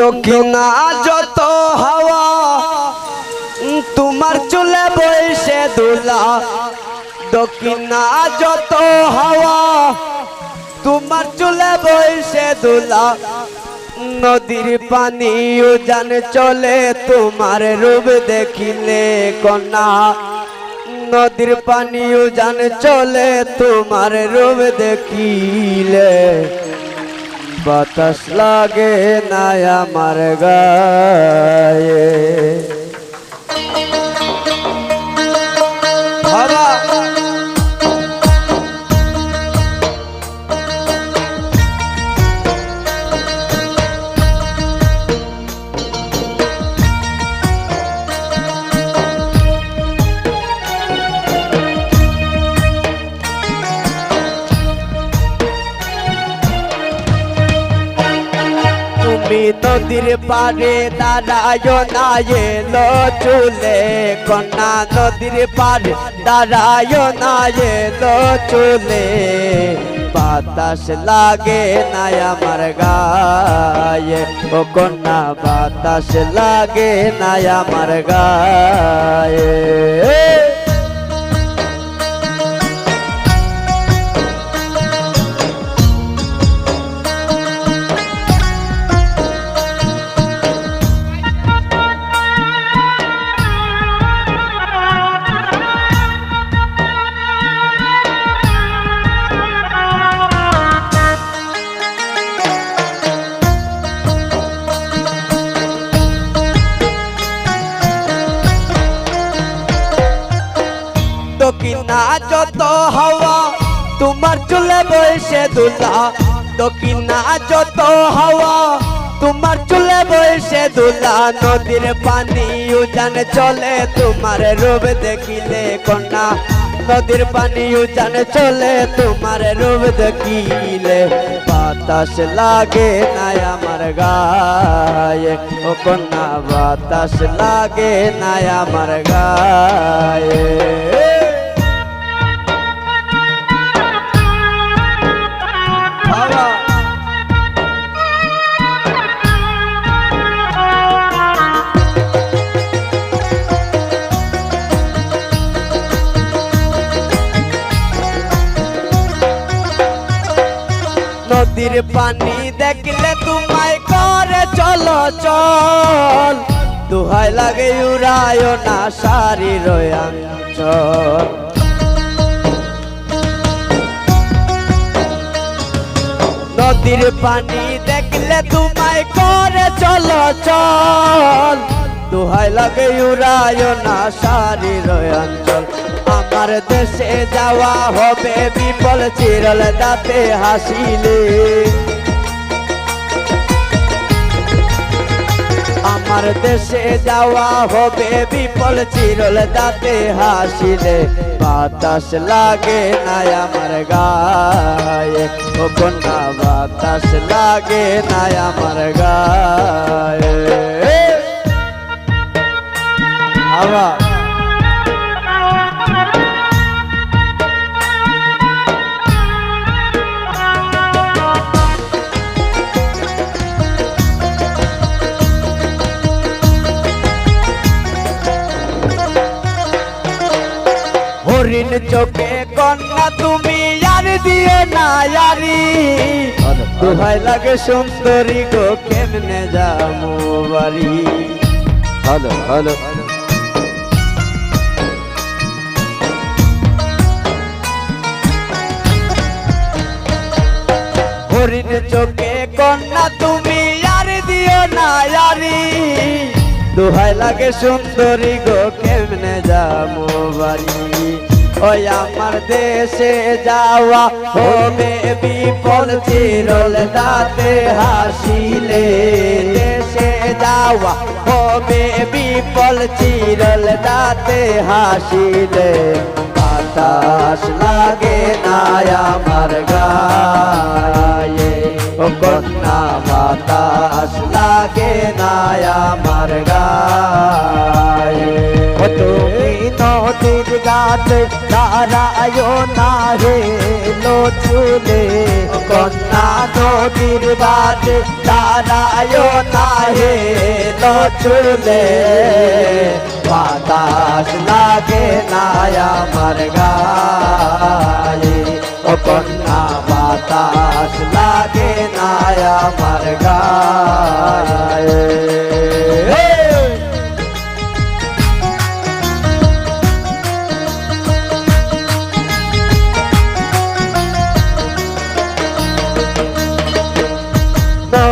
দক্ষিণা যত হাওয়া তোমার চুলে বইসে দুলা দক্ষিণা যত হাওয়া, তোমার চুলে বইসে দুলা নদীর পানি উজান চলে, তোমার রূপ দেখিলে কন্যা। নদীর পানিও জান চলে তোমার রূপ দেখিলে। বাতাস লাগে না আমার গায়ে। তুমি নদীর পারে দাঁড়ায় না এলো চুলে কন্যা নদীর পারে দাঁড়ায় না এলো চুলে বাতাস লাগে না আমার গায়ে, ও কন্যা, বাতাস লাগে না আমার গায়ে। দক্ষিণা যত হাওয়া, তোমার চুলে দুলা। দক্ষিণা যত হাওয়া, তোমার চুলে বসে দুলা। নদীর পানি উজান চলে, তোমার রূপ দেখিলে কন্যা। নদীর পানি উজান চলে, তোমার রূপ দেখিলে। বাতাস লাগে না আমার গায়ে, ও কন্যা, বাতাস লাগে না আমার গায়ে। নদীর পানি দেখলে তোমায় করে, চলো, চল। দুহাই লাগে উড়ায় না সারি রয়াঞ্চল নদীর পানি দেখলে তোমায় করে, চলো, চল। দুহাই লাগে উড়ায় না সারি অঞ্চল আমার দেশে যাওয়া হবে বিপল চিরল দাঁতে হাসিলে। আমার দেশে যাওয়া হবে বিপল চিরল দাঁতে হাসিলে। বাতাস লাগে না আমার গায়ে। ও কন্যা, বাতাস লাগে না আমার গায়ে। চোখে কন্যা তুমি আর দিও না ইয়ারি দুহাই লাগে সুন্দরী গো কেমনে যাব বাড়ি? হ্যালো হ্যালো হরিণ চোখে কন্যা তুমি আর দিও না ইয়ারি দুহাই লাগে সুন্দরী গো কেমনে যাব বাড়ি? ওই আমার দেশে যাওয়া হবে বিপদ চিরল দাঁতে হাসিলে। দেশে যাওয়া হবে বিপল চিরল দাঁতে হাসিলে। বাতাস লাগে না আমার গায়ে। কন্যা, বাতাস লাগে না গাতে দাঁড়ায় না হে লো চুলে কন্যা নদীর বাজে দাঁড়ায় না হে চুলে বাতাস লাগে না আমার গায়ে। ও কন্যা, বাতাস লাগে না আমার গায়ে।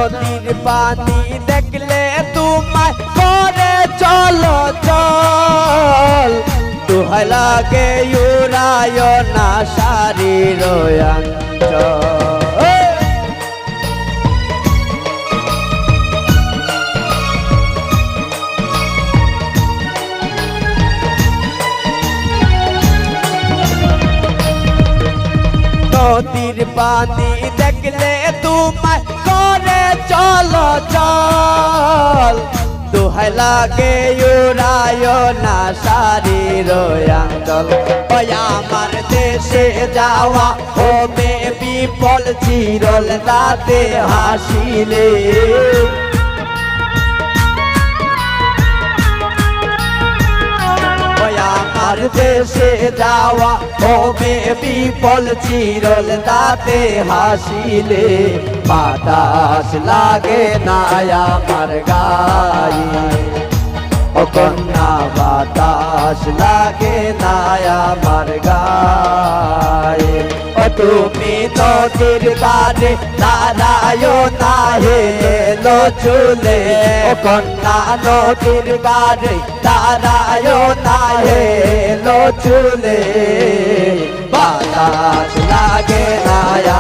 নদীর পানি দেখলে তোমায় করে চলো চল দুহাই লাগে ইউরায় না অঞ্চল। নদীর পানি দেখলে তোমায় করে চল। দোহাই লাগে ইউরায় না শারীর আঞ্চল ওই আমার দেশে যাওয়া হবে বিপল চিরল তাতে হাসিলে। আমার দেশে যাওয়া হবে বিপল চিরল, তাতে হাসিলে বাতাস লাগে না আমার গায়ে। কন্যা, বাতাস লাগে না আমার গায়ে। তুমি নদীর গানে দাঁড়ায় না হে লো চুলে। কন্যা, নদীর গানে দাঁড়ায় না চুলে বাতাস লাগে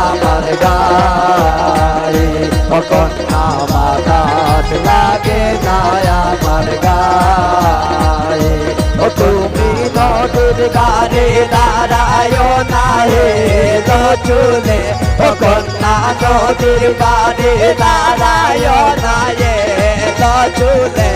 আমার গায়ে। কন্যা বাতাস লাগে না আমার গায়ে। ও তুমি নদীর গানে দাঁড়ায় না হে চুলে ও কন্যা নদীর গানে দাঁড়ায় না হে চুলে